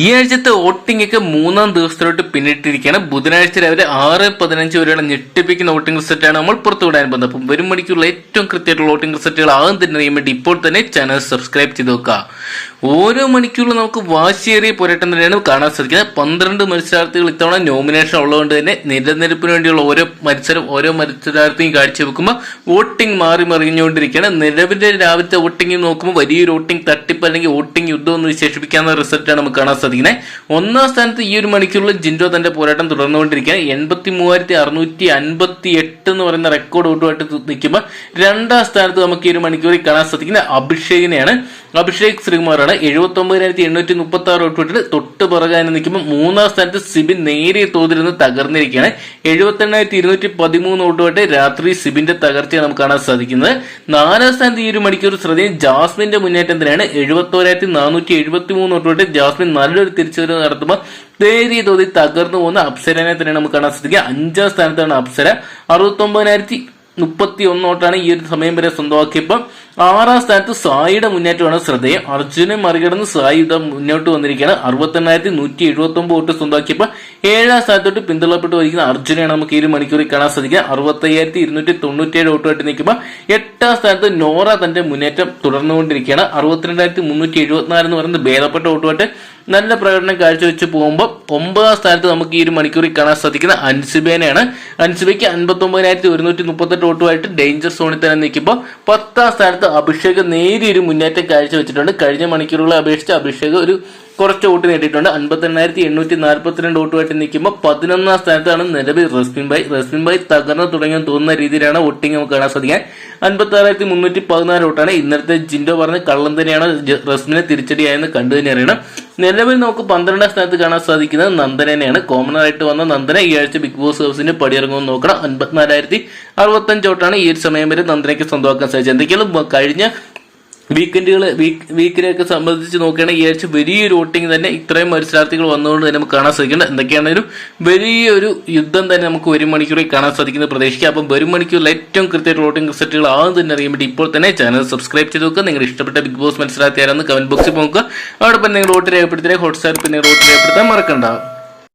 ഈ ആഴ്ചത്തെ വോട്ടിംഗ് ഒക്കെ മൂന്നാം ദിവസത്തിലോട്ട് പിന്നിട്ടിരിക്കുകയാണ്. ബുധനാഴ്ച രാവിലെ ആറ് പതിനഞ്ച് വരെയുള്ള ഞെട്ടിപ്പിക്കുന്ന വോട്ടിംഗ് റിസൾട്ടാണ് നമ്മൾ പുറത്തുവിടാൻ പോകുന്നത്. അപ്പം വരും മണിക്കുള്ള ഏറ്റവും കൃത്യമായിട്ടുള്ള വോട്ടിംഗ് റിസൾട്ടുകൾ ആകും തന്നെ അറിയാൻ വേണ്ടി ഇപ്പോൾ തന്നെ ചാനൽ സബ്സ്ക്രൈബ് ചെയ്ത് നോക്കുക ഓരോ മണിക്കൂറിലും നമുക്ക് വാശിയേറിയ പോരാട്ടം തന്നെയാണ് കാണാൻ സാധിക്കുന്നത്. പന്ത്രണ്ട് മത്സരാർത്ഥികൾ ഇത്തവണ നോമിനേഷൻ ഉള്ളതുകൊണ്ട് തന്നെ നിലനിൽപ്പിന് വേണ്ടിയുള്ള ഓരോ മത്സരം ഓരോ മത്സരാർത്ഥിയും കാഴ്ചവെക്കുമ്പോൾ വോട്ടിംഗ് മാറി മറിഞ്ഞുകൊണ്ടിരിക്കുകയാണ്. നിലവിലെ രാവിലത്തെ വോട്ടിംഗ് നോക്കുമ്പോൾ വലിയൊരു വോട്ടിംഗ് തട്ടിപ്പ് അല്ലെങ്കിൽ വോട്ടിംഗ് യുദ്ധം എന്ന് വിശേഷിപ്പിക്കാവുന്ന റിസൾട്ടാണ് നമുക്ക് കാണാൻ സാധിക്കുന്നത് ഒന്നാം സ്ഥാനത്ത് ഈ ഒരു മണിക്കൂറിൽ ജിൻഡോ തന്റെ പോരാട്ടം തുടർന്നുകൊണ്ടിരിക്കുകയാണ്. എൺപത്തി മൂവായിരത്തി അറുന്നൂറ്റി അൻപത്തി എട്ട് എന്ന് പറയുന്ന റെക്കോർഡ് ഓട്ടുമായിട്ട് നിൽക്കുമ്പോൾ രണ്ടാം സ്ഥാനത്ത് നമുക്ക് ഈ ഒരു മണിക്കൂറിൽ കാണാൻ സാധിക്കുന്ന അഭിഷേകിനെയാണ്. അഭിഷേക് ശ്രീകുമാറാണ്. എഴുപത്തി ഒമ്പതിനായിരത്തി എണ്ണൂറ്റി മുപ്പത്തി ആറ് ഓട്ടുമായിട്ട് തൊട്ട് പുറകാൻ നിൽക്കുമ്പോൾ മൂന്നാം സ്ഥാനത്ത് സിബിൻ നേരിയ തോതിൽ നിന്ന് തകർന്നിരിക്കുകയാണ്. എഴുപത്തി എണ്ണായിരത്തി ഇരുന്നൂറ്റി പതിമൂന്ന് ഓട്ടുമായിട്ട് രാത്രി സിബിന്റെ തകർച്ചയാണ് നമുക്ക് കാണാൻ സാധിക്കുന്നത്. നാലാം സ്ഥാനത്ത് ഈ ഒരു മണിക്കൂർ ശ്രദ്ധയും ജാസ്മിന്റെ മുന്നേറ്റം തന്നെയാണ്. എഴുപത്തോരായിരത്തി നാനൂറ്റി എഴുപത്തി മൂന്ന് ഓട്ടുമായിട്ട് ജാസ്മിൻ നല്ലൊരു തിരിച്ചുവരവ് നടത്തുമ്പോൾ നേരിയ തോതിൽ തകർന്നു പോകുന്ന അപ്സരനെ തന്നെയാണ് നമുക്ക് കാണാൻ സാധിക്കുക. അഞ്ചാം സ്ഥാനത്താണ് അപ്സര. അറുപത്തി ഒമ്പതിനായിരത്തി മുപ്പത്തി ഒന്നോട്ടാണ് ഈ ഒരു സമയം വരെ സ്വന്തമാക്കിയപ്പോൾ ആറാം സ്ഥാനത്ത് സായിയുടെ മുന്നേറ്റമാണ് ശ്രദ്ധേയം. അർജുനെ മറികടന്ന് സായി ഇതാ മുന്നോട്ട് വന്നിരിക്കുകയാണ്. അറുപത്തെണ്ണായിരത്തി നൂറ്റി എഴുപത്തി ഒമ്പത് വോട്ട് സ്വന്തമാക്കിയപ്പോൾ ഏഴാം സ്ഥാനത്തോട്ട് പിന്തള്ളപ്പെട്ട് വരിക്കുന്ന അർജുനെയാണ് നമുക്ക് ഈ ഒരു മണിക്കൂറിൽ കാണാൻ സാധിക്കുക. അറുപത്തയ്യായിരത്തി ഇരുന്നൂറ്റി തൊണ്ണൂറ്റേഴ് വോട്ടുമായിട്ട് നിൽക്കുമ്പോൾ എട്ടാം സ്ഥാനത്ത് നോറ തന്റെ മുന്നേറ്റം തുടർന്നുകൊണ്ടിരിക്കുകയാണ്. അറുപത്തിരണ്ടായിരത്തി മുന്നൂറ്റി എഴുപത്തിനാല് എന്ന് പറയുന്നത് ഭേദപ്പെട്ട വോട്ടുമായിട്ട് നല്ല പ്രകടനം കാഴ്ചവെച്ച് പോകുമ്പോൾ ഒമ്പതാം സ്ഥാനത്ത് നമുക്ക് ഈ ഒരു മണിക്കൂറിൽ കാണാൻ സാധിക്കുന്ന അൻസിബേനെയാണ്. അൻപത്തി ഒമ്പതിനായിരത്തി ഒരുന്നൂറ്റി മുപ്പത്തെട്ട് വോട്ടുമായിട്ട് ഡേഞ്ചർ സോണിൽ തന്നെ നിൽക്കുമ്പോൾ പത്താം സ്ഥാനത്ത് അഭിഷേക് നേരിയൊരു മുന്നേറ്റം കാഴ്ചവെച്ചിട്ടുണ്ട്. കഴിഞ്ഞ മണിക്കൂറുകളെ അപേക്ഷിച്ച് അഭിഷേക് ഒരു കുറച്ച് വോട്ട് നേടിയിട്ടുണ്ട്. അൻപത്തെണ്ണായിരത്തി എണ്ണൂറ്റി നാൽപ്പത്തിരണ്ട് വോട്ടുമായിട്ട് നിൽക്കുമ്പോൾ പതിനൊന്നാം സ്ഥാനത്താണ് നിലവിൽ റസ്മിൻ ഭായ്. റസ്മിൻ ഭായ് തകർന്നു തുടങ്ങിയ തോന്നുന്ന രീതിയിലാണ് വോട്ടിംഗ് നമുക്ക് കാണാൻ സാധിക്കാൻ. അൻപത്തി ആറായിരത്തി മുന്നൂറ്റി പതിനാല് വോട്ടാണ് ഇന്നലത്തെ ജിൻഡോ പറഞ്ഞ കള്ളം തന്നെയാണ് റസ്മിനെ തിരിച്ചടിയായെന്ന് കണ്ടു തന്നെ അറിയണം. നിലവിൽ നമുക്ക് പന്ത്രണ്ടാം സ്ഥാനത്ത് കാണാൻ സാധിക്കുന്നത് നന്ദനേനെയാണ് കോമൺ ആയിട്ട് വന്ന നന്ദന ഈ ആഴ്ച ബിഗ് ബോസ് ഹൗസിന് പടിയിറങ്ങുമെന്ന് നോക്കണം. അൻപത്തിനാലായിരത്തി അറുപത്തഞ്ച് വോട്ടാണ് ഈ ഒരു സമയം വരെ നന്ദനയ്ക്ക് സ്വന്തമാക്കാൻ സാധിച്ചത്. എന്തൊക്കെയാണ് കഴിഞ്ഞ വീക്കെൻഡുകൾ വീക്ക് വീക്കിനെയൊക്കെ സംബന്ധിച്ച് നോക്കുകയാണെങ്കിൽ ഈ ആഴ്ച വലിയൊരു വോട്ടിംഗ് തന്നെ ഇത്രയും മത്സരാർത്ഥികൾ വന്നുകൊണ്ട് തന്നെ നമുക്ക് കാണാൻ സാധിക്കുന്നുണ്ട്. എന്തൊക്കെയാണെങ്കിലും വലിയൊരു യുദ്ധം തന്നെ നമുക്ക് ഒരു മണിക്കൂറിൽ കാണാൻ സാധിക്കുന്നത് പ്രതീക്ഷിക്കാം. അപ്പം ഒരു മണിക്കൂറിൽ ഏറ്റവും കൃത്യമായിട്ട് വോട്ടിംഗ് റിസൾട്ടുകൾ ആദ്യം തന്നെ അറിയാൻ വേണ്ടി ഇപ്പോൾ തന്നെ ചാനൽ സബ്സ്ക്രൈബ് ചെയ്ത് നോക്കുക നിങ്ങൾ ഇഷ്ടപ്പെട്ട ബിഗ് ബോസ് മത്സരാർത്ഥി ആരാന്ന് കമന്റ് ബോക്സിൽ നോക്കുക. അവിടെ നിങ്ങൾ വോട്ട് രേഖപ്പെടുത്തിയാൽ ഹോട്ട്സ്റ്റാർ പിന്നെ വോട്ട് രേഖപ്പെടുത്താൻ മറക്കണ്ട.